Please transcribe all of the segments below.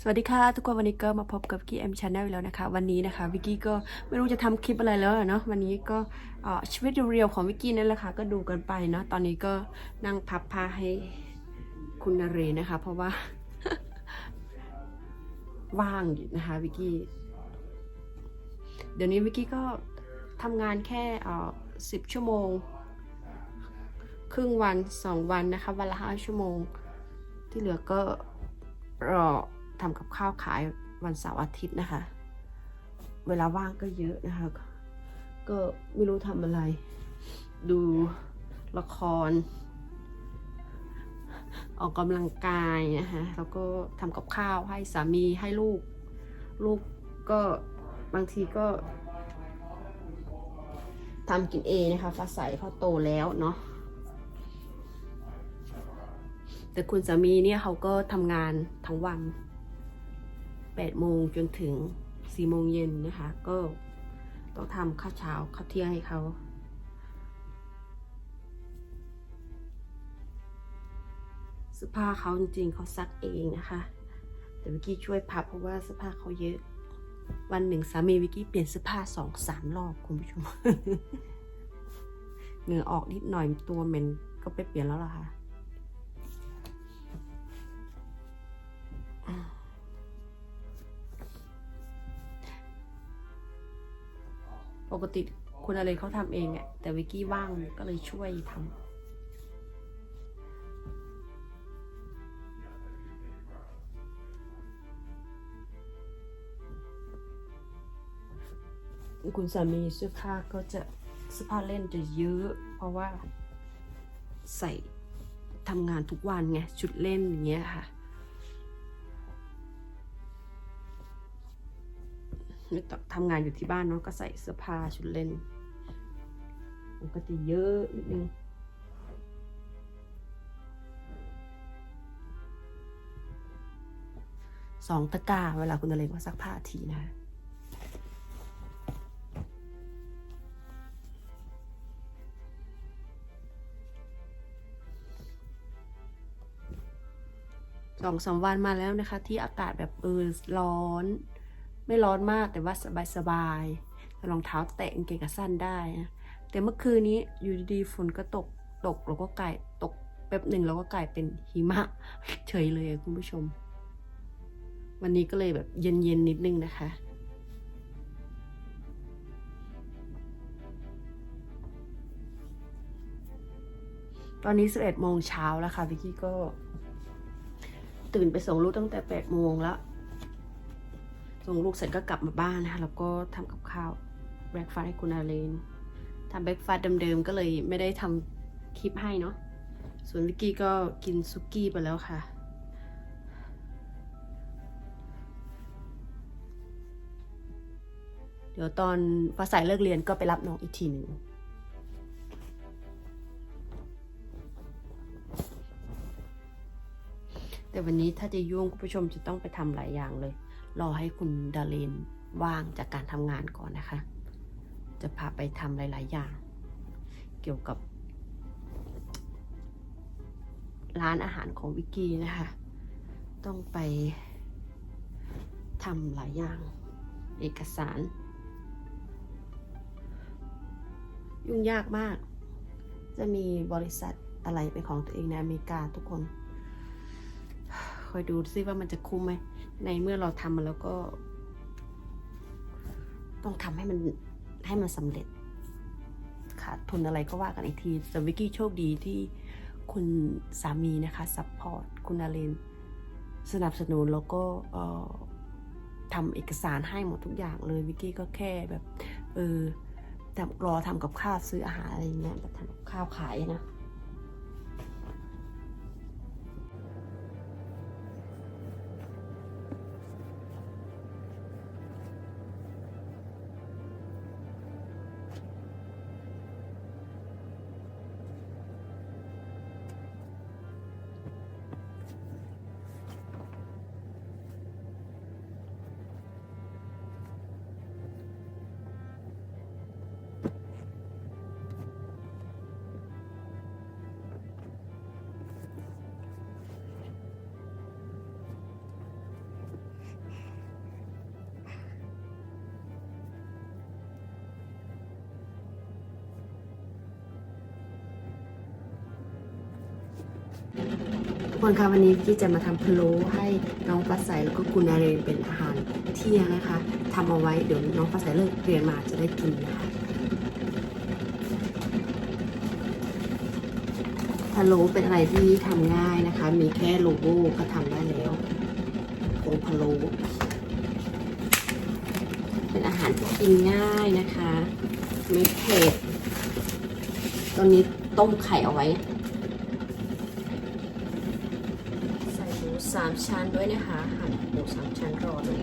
สวัสดีค่ะ ทุกคนวันนี้ก็มาพบกับกี้แอมชาแนลแล้วนะคะ วันนี้นะคะวิกกี้ก็ไม่รู้จะทำคลิปอะไรแล้วเนาะวันนี้ก็ชีวิตเรียวของวิกกี้นั่นแหละค่ะก็ดูกันไปเนาะตอนนี้ก็นั่งพับผ้าให้คุณนเรนะคะ เพราะว่า ว่างนะคะวิกกี้เดี๋ยวนี้วิกกี้ก็ทำงานแค่สิบชั่วโมง ครึ่งวันสองวันนะคะวันละห้าชั่วโมง ที่เหลือก็รอ ทำกับข้าวขายวันเสาร์อาทิตย์นะคะ เวลาว่างก็เยอะนะคะ ก็ไม่รู้ทำอะไร ดูละคร ออกกำลังกายนะคะแล้วก็ทำกับข้าวให้สามีให้ลูก ลูกก็บางทีก็ทำกินเองนะคะฟ้าใสเขาโตแล้วเนาะแต่คุณสามีเนี่ยเขาก็ทำงานทั้งวัน 8 โมงจนถึง 4 โมงเย็นนะคะ ก็ต้องทำข้าวเช้าข้าวเที่ยงให้เขาเสื้อผ้าเขาจริงๆเขาซักเองนะคะ แต่วิกกี้ช่วยพับเพราะว่าเสื้อผ้าเขาเยอะ วันหนึ่งสามีวิกกี้เปลี่ยนเสื้อผ้าสองสามรอบคุณผู้ชมเหงื่อออกนิดหน่อยตัวเหม็นก็ไปเปลี่ยนแล้วล่ะค่ะ กติคุณอะไรเขาทำเองอะแต่วิกกี้ว่างก็เลยช่วยทำคุณสามีเสื้อผ้าก็จะเสื้อผ้าเล่นจะเยอะ เพราะว่าใส่ทำงานทุกวันไงชุดเล่นอย่างเงี้ยค่ะ ไม่ต้องทำงานอยู่ที่บ้านเนาะก็ใส่เสื้อผ้าชุดเล่นมันก็จะเยอะนิดนึงสองตะกร้าเวลาคุณอะไรก็ซักผ้าทีนะสองสามวันมาแล้วนะคะ ที่อากาศแบบเออร้อน ไม่ร้อนมากแต่ว่าสบายสบายๆแต่รองเท้าแตะกางเกงขาสั้นได้นะแต่เมื่อคืนนี้อยู่ดีๆฝนก็ตกตกแล้วก็กลายตกแป๊บหนึ่งแล้วก็กลายเป็นหิมะเฉยเลยคุณผู้ชม วันนี้ก็เลยแบบเย็นๆนิดนึงนะคะตอนนี้ 11โมงเช้าแล้วค่ะ วิกกี้ก็ ตื่นไปส่งลูกตั้งแต่ 8 โมงแล้ว ส่งลูกเสร็จก็กลับมาบ้านนะคะแล้วก็ทำกับข้าวแบรกฟาสให้คุณอาเลนทำแบรกฟาสเดิมๆก็เลยไม่ได้ทำคลิปให้เนาะส่วนวิกกี้ก็กินซุกี้ไปแล้วค่ะ เดี๋ยวตอนฟ้าใสเลิกเรียนก็ไปรับน้องอีกทีหนึ่งแต่วันนี้ถ้าจะยุ่งคุณผู้ชมจะต้องไปทำหลายอย่างเลย รอให้คุณดาเลนว่างจากการทำงานก่อนนะคะ จะพาไปทำหลาย ๆ อย่าง เกี่ยวกับ ร้านอาหารของวิกกี้นะคะ ต้องไปทำหลายอย่าง เอกสาร ยุ่งยากมาก จะมีบริษัทอะไรเป็นของตัวเองในอเมริกาทุกคน คอยดูซิว่ามันจะคุ้มไหม ในเมื่อเราทำมาแล้วก็ ต้องทำให้มันให้มันสำเร็จ ขาดทุนอะไรก็ว่ากันอีกทีแต่วิกกี้โชคดีที่คุณสามีนะคะซัพพอร์ตคุณอาเลนสนับสนุนแล้วก็ทำเอกสารให้หมดทุกอย่างเลยวิกกี้ก็แค่แบบ เออทำรอทำกับข้าวซื้ออาหารอะไรเงี้ยแบบทำกับข้าวขายนะ กคนคะวันนี้พี่จะมาทำพะโล้ให้น้องฟ้าใสแล้วก็คุณอาเรนเป็นอาหารเที่ยงนะคะทำเอาไว้เดี๋ยวน้องฟ้าใสเลิกเรียนมาจะได้กินนะคะพะโล้เป็นอะไรที่ทำง่ายนะคะ มีแค่โลโก้ก็ทำได้แล้วผงพะโล้เป็นอาหารที่กินง่ายนะคะ ไม่เผ็ดตอนนี้ต้มไข่เอาไว้ 3 ชั้นด้วยนะคะหั่นหมู3ชั้นรอเลย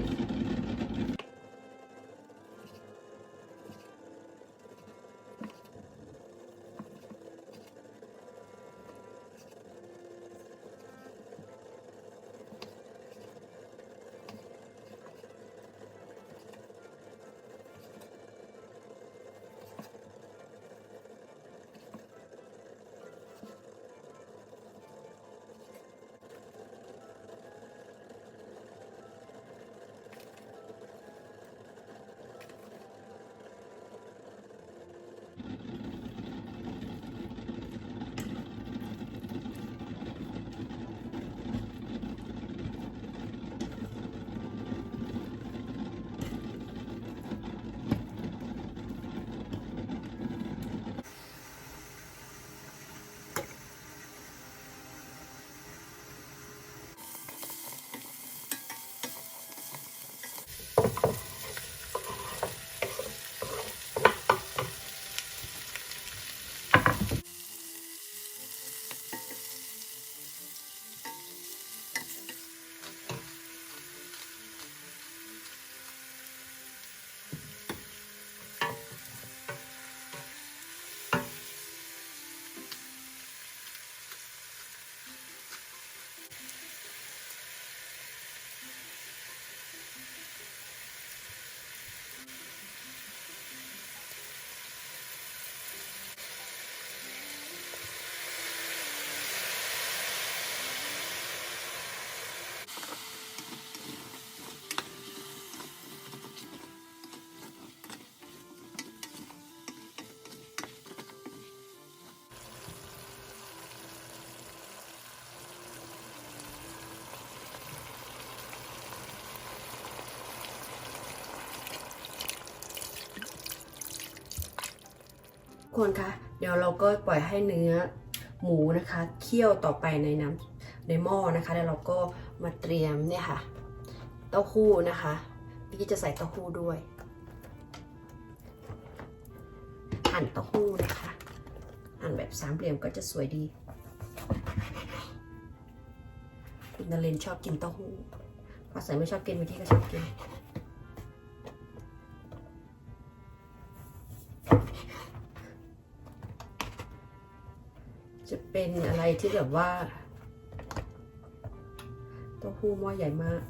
คนคะเดี๋ยวเราก็ปล่อยให้เนื้อหมูนะคะเคี่ยวต่อไปในน้ำในหม้อนะคะ แล้วเราก็มาเตรียมเนี่ยค่ะ เต้าหู้นะคะพี่จะใส่เต้าหู้ด้วยหั่นเต้าหู้นะคะหั่นแบบสามเหลี่ยมก็จะสวยดีคุณนเรนชอบกินเต้าหู้พอใส่ไม่ชอบกินเมื่อกี้ก็ชอบกิน เป็นอะไรที่แบบว่าเต้าหู้หม้อใหญ่มาก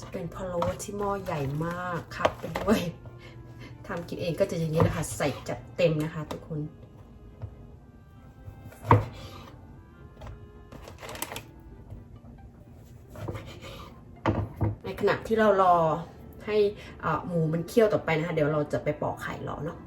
จะเป็นพะโล้ที่หม้อใหญ่มากครับไปด้วยทำกินเองก็จะอย่างนี้นะคะ ใส่จัดเต็มนะคะทุกคนในขณะที่เรารอ ให้หมูมันเคี่ยวต่อไปนะคะ เดี๋ยวเราจะไปปอกไข่รอเนาะ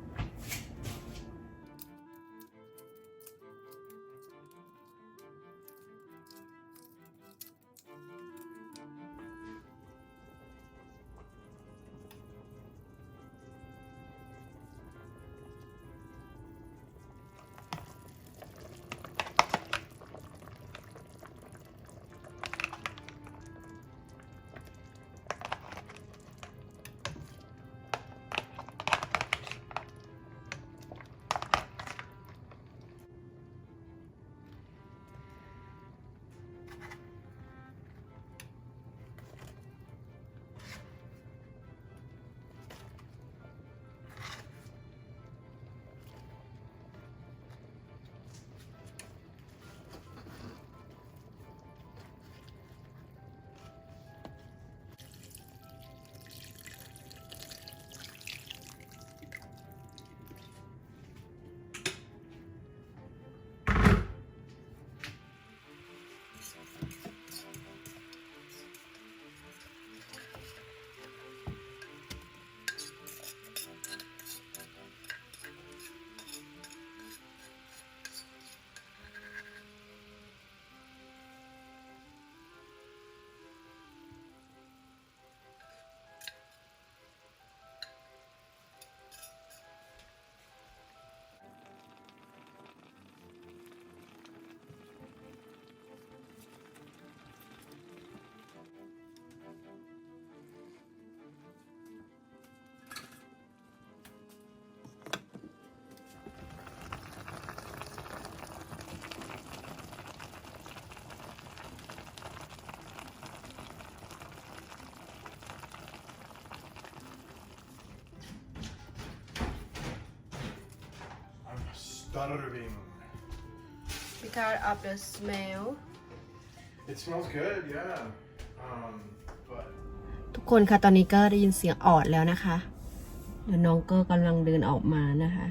starving. because of the smell It smells good, yeah. Um, but ทุกคนคะตอนนี้ก็ได้ยินเสียงออดแล้วนะคะ เดี๋ยวน้องก็กำลังเดินออกมานะคะ